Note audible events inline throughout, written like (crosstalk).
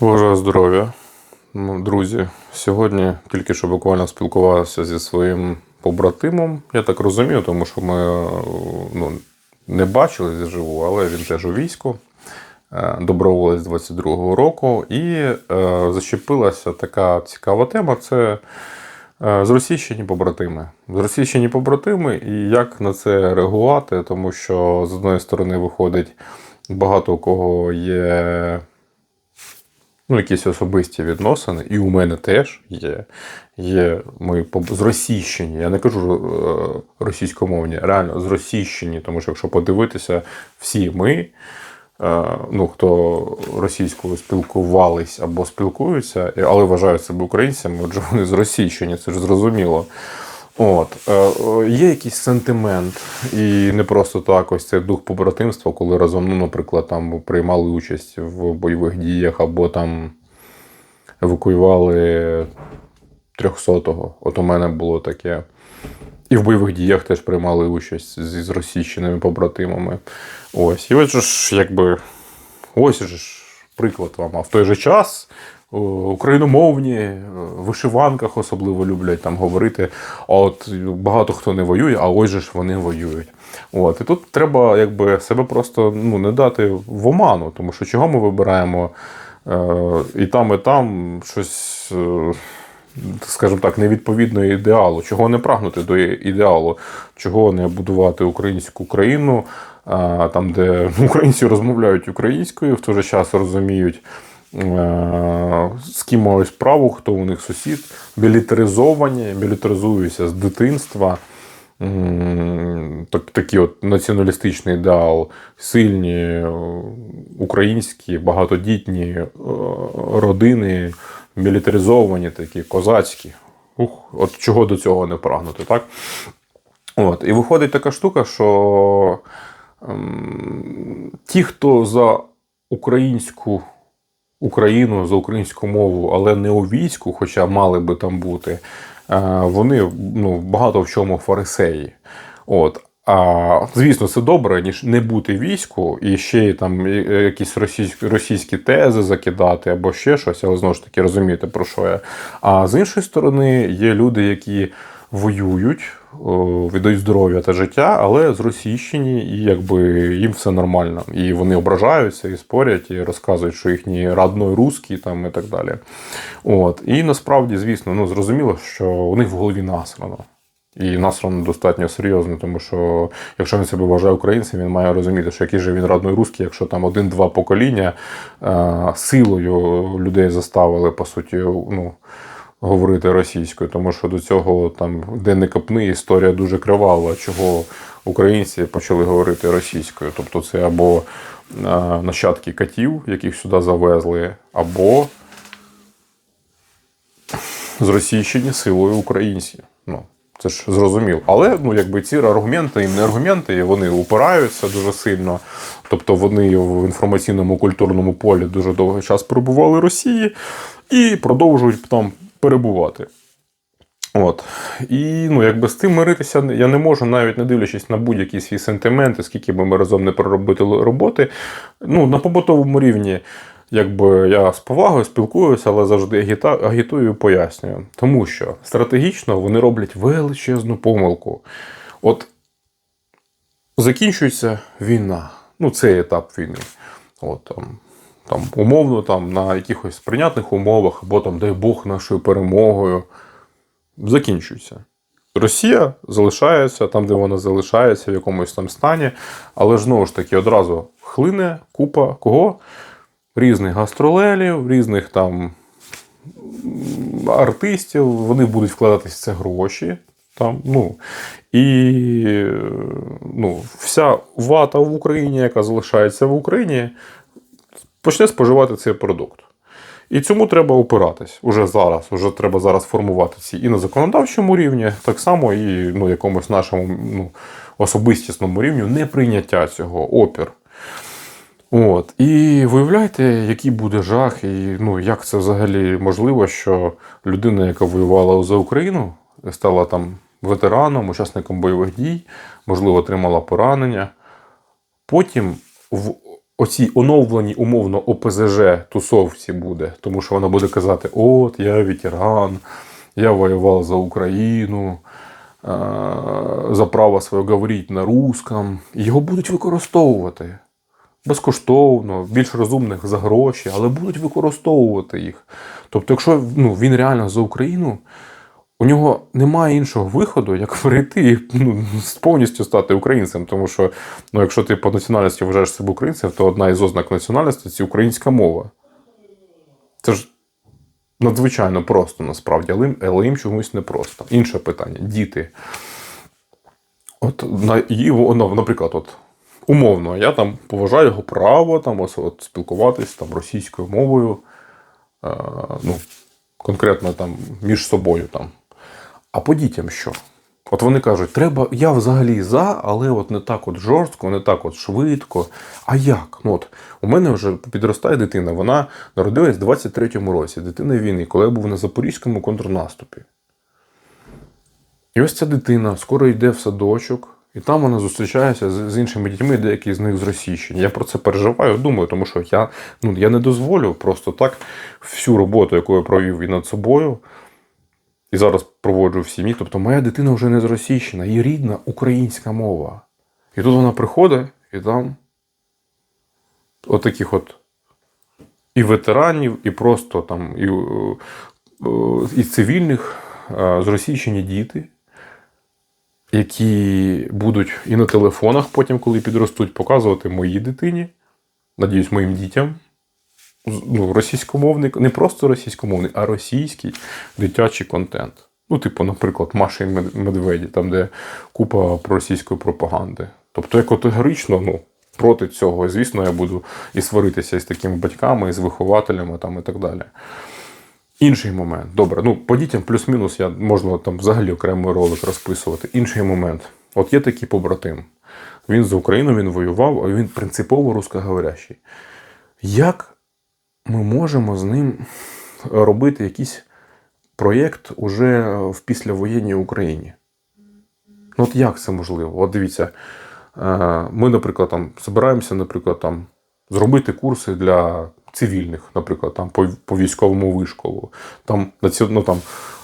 Боже здоров'я, Ну, друзі. Сьогодні тільки що буквально спілкувався зі своїм побратимом. Я так розумію, тому що ми ну, не бачили заживу, але він теж у війську. е, Доброволець 22-го року. І е, зачепилася така цікава тема: це е, зросійщені побратими. Зросійщені побратими, і як на це реагувати, тому що з одної сторони виходить багато у кого є ну, якісь особисті відносини, і у мене теж є. Є ми зросійщені. Я не кажу е, російськомовні, реально зросійщені, тому що якщо подивитися, всі ми, е, ну, хто російською спілкувались або спілкуються, але вважають себе українцями, отже, вони зросійщені, це ж зрозуміло. От, е, е, є якийсь сентимент, і не просто так, ось цей дух побратимства, коли разом, ну, наприклад, там приймали участь в бойових діях, або там евакуювали 300-го. От у мене було таке. І в бойових діях теж приймали участь зі зросійщеними побратимами. Ось. І ось ж, якби, ось ж приклад вам. А в той же час україномовні е, в вишиванках особливо люблять там говорити. А от багато хто не воює, а ось же ж вони воюють. От. І тут треба якби, себе просто ну, не дати в оману, тому що чого ми вибираємо е, і там, і там щось. Е, скажімо так, невідповідно ідеалу, чого не прагнути до ідеалу, чого не будувати українську країну, там, де (laughs) українці розмовляють українською, в той же час розуміють, е, з ким мають справу, хто у них сусід, мілітаризовані, мілітаризуються з дитинства. Так, такий от націоналістичний ідеал, сильні е, українські, багатодітні е, родини, мілітаризовані, такі козацькі. Ух, от чого до цього не прагнути, так? От, і виходить така штука, що ем, ті, хто за українську Україну, за українську мову, але не у війську, хоча мали би там бути, е, вони ну, багато в чому фарисеї. От. А, звісно, це добре, ніж не бути війську і ще там е, якісь російські, російські тези закидати або ще щось, але знову ж таки розумієте, про що я. А з іншої сторони, є люди, які воюють, віддають здоров'я та життя, але зросійщені, і якби їм все нормально. І вони ображаються і спорять, і розказують, що їхні родной русський там і так далі. От. І насправді, звісно, ну зрозуміло, що у них в голові насрано. І насрано достатньо серйозно, тому що якщо він себе вважає українцем, він має розуміти, що який же він родной русський, якщо там один-два покоління е, силою людей заставили, по суті, ну, говорити російською, тому що до цього там, де не копни, історія дуже кривава, чого українці почали говорити російською. Тобто це або нащадки катів, яких сюди завезли, або зросійщені силою українці. Ну, це ж зрозуміло. Але ну, якби ці аргументи і не аргументи, вони упираються дуже сильно. Тобто вони в інформаційному культурному полі дуже довгий час перебували Росії і продовжують там перебувати. От. І ну, якби з цим миритися я не можу, навіть не дивлячись на будь-які свої сентименти, скільки би ми разом не проробили роботи. Ну, на побутовому рівні, якби я з повагою спілкуюся, але завжди агітую і пояснюю. Тому що стратегічно вони роблять величезну помилку. От закінчується війна. Ну, цей етап війни. От, там, там, умовно, там, на якихось прийнятних умовах, або там, дай Бог, нашою перемогою закінчується. Росія залишається там, де вона залишається, в якомусь там стані, але ж знову ж таки одразу хлине купа кого? Різних гастролелів, різних там артистів, вони будуть вкладатися це гроші. Там, ну, і ну, вся вата в Україні, яка залишається в Україні, почне споживати цей продукт. І цьому треба опиратись уже зараз. Уже треба зараз формувати ці і на законодавчому рівні, так само і ну, якомусь нашому ну, особистісному рівню неприйняття цього опір. От. І виявляйте, який буде жах, і ну, як це взагалі можливо, що людина, яка воювала за Україну, стала там ветераном, учасником бойових дій, можливо, отримала поранення. Потім в оцій оновленій умовно ОПЗЖ тусовці буде, тому що вона буде казати: от я ветеран, я воював за Україну, е, за право своє говорити на русском. Його будуть використовувати безкоштовно, більш розумних за гроші, але будуть використовувати їх. Тобто, якщо ну, він реально за Україну, у нього немає іншого виходу, як (laughs) перейти і ну, повністю стати українцем. Тому що, ну, якщо ти по національності вважаєш себе українцем, то одна із ознак національності це українська мова. Це ж надзвичайно просто насправді, але, але їм чомусь не просто. Інше питання: діти. От на і наприклад, от умовно, я там поважаю його право там ось, от, спілкуватись там російською мовою, е, ну, конкретно там між собою там. А по дітям що? От вони кажуть, треба, я взагалі за, але от не так от жорстко, не так от швидко. А як? Ну, от, у мене вже підростає дитина, вона народилась в 23-му році, дитина війни, коли я був на Запорізькому контрнаступі. І ось ця дитина скоро йде в садочок, і там вона зустрічається з, іншими дітьми, деякі з них з Російщини. Я про це переживаю, думаю, тому що я, ну, я не дозволю просто так всю роботу, яку я провів і над собою, і зараз проводжу в сім'ї. Тобто моя дитина вже не з Російщини, її рідна українська мова. І тут вона приходить, і там от таких от і ветеранів, і просто там, і, е, е, і цивільних е, з Російщини діти, які будуть і на телефонах потім, коли підростуть, показувати моїй дитині, надіюсь, моїм дітям. Ну, російськомовний, не просто російськомовний, а російський дитячий контент. Ну, типу, наприклад, Маша і Медведі, там, де купа проросійської пропаганди. Тобто я категорично ну, проти цього. Звісно, я буду і сваритися із такими батьками, і з вихователями там, і так далі. Інший момент. Добре, ну по дітям плюс-мінус я можна там взагалі окремий ролик розписувати. Інший момент. От є такий побратим. Він за Україну, він воював, а він принципово русскоговорящий. Як ми можемо з ним робити якийсь проєкт уже в післявоєнній Україні? Ну, от як це можливо? От дивіться, е, ми, наприклад, там збираємося, наприклад, там зробити курси для цивільних, наприклад, там по, по військовому вишколу, там, ну, там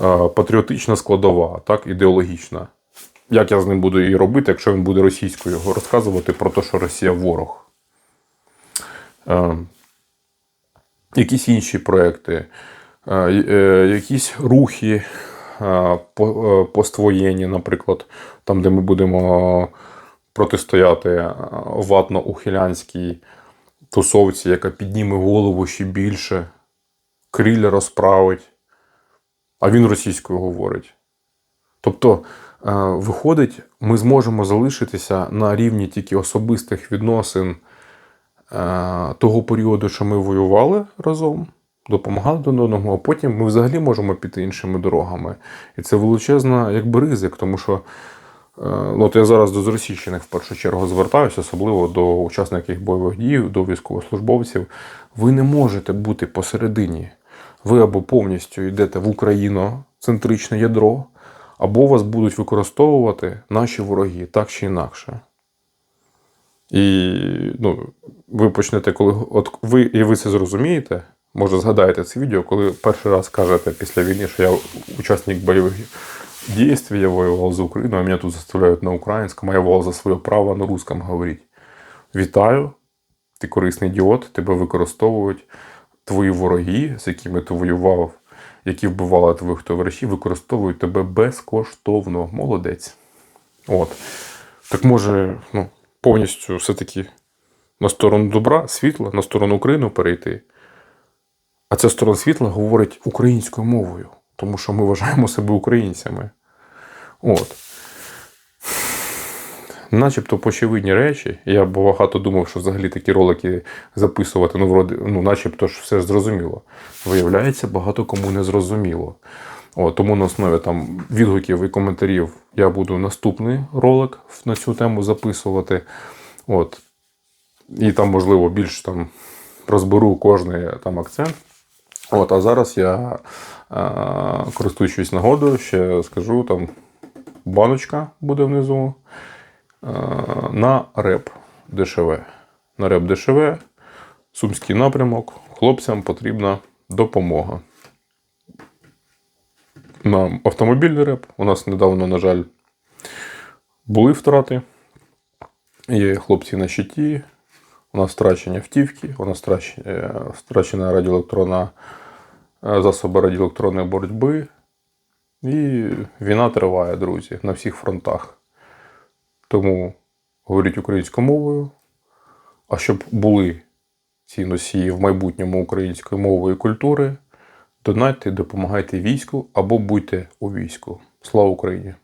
е, патріотична складова, так, ідеологічна. Як я з ним буду її робити, якщо він буде російською розказувати про те, що Росія ворог? Якісь інші проекти, е, е, якісь рухи е, по- поствоєнні, наприклад, там, де ми будемо протистояти ватно-ухилянській тусовці, яка підніме голову ще більше, крилля розправить, а він російською говорить. Тобто, виходить, ми зможемо залишитися на рівні тільки особистих відносин того періоду, що ми воювали разом, допомагали один одному, а потім ми взагалі можемо піти іншими дорогами. І це величезна якби ризик, тому що. е, Ну, от я зараз до зросійщених в першу чергу звертаюся, особливо до учасників бойових дій, до військовослужбовців. Ви не можете бути посередині. Ви або повністю йдете в Україну, центричне ядро, або вас будуть використовувати наші вороги так чи інакше. І ну, ви почнете, коли от ви і ви це зрозумієте, може згадаєте це відео, коли перший раз кажете після війни, що я учасник бойових дій, я воював за Україну, а мене тут заставляють на українському, я воював за своє право на русском говорити. Вітаю, ти корисний ідіот, тебе використовують твої вороги, з якими ти воював, які вбивали твоїх товаришів, використовують тебе безкоштовно. Молодець. От. Так може, ну, повністю все-таки на сторону добра, світла, на сторону України перейти. А ця сторона світла говорить українською мовою, тому що ми вважаємо себе українцями. От. Начебто очевидні речі. Я багато думав, що взагалі такі ролики записувати, ну, вроде, ну начебто ж все зрозуміло. Виявляється, багато кому не зрозуміло. От, тому на основі там відгуків і коментарів я буду наступний ролик на цю тему записувати. От. І там, можливо, більш там розберу кожний там акцент. От, а зараз я, е, користуючись нагодою, ще скажу там баночка буде внизу е, на реп дешеве. на РЕП ДШВ, Сумський напрямок. Хлопцям потрібна допомога. На автомобільний реп. У нас недавно, на жаль, були втрати. Є хлопці на щиті, у нас втрачені автівки, у нас е, втрачена радіоелектронна е, засоби радіоелектронної боротьби. І війна триває, друзі, на всіх фронтах. Тому говоріть українською мовою. А щоб були ці носії в майбутньому української мови і культури, донайте, допомагайте війську або будьте у війську. Слава Україні!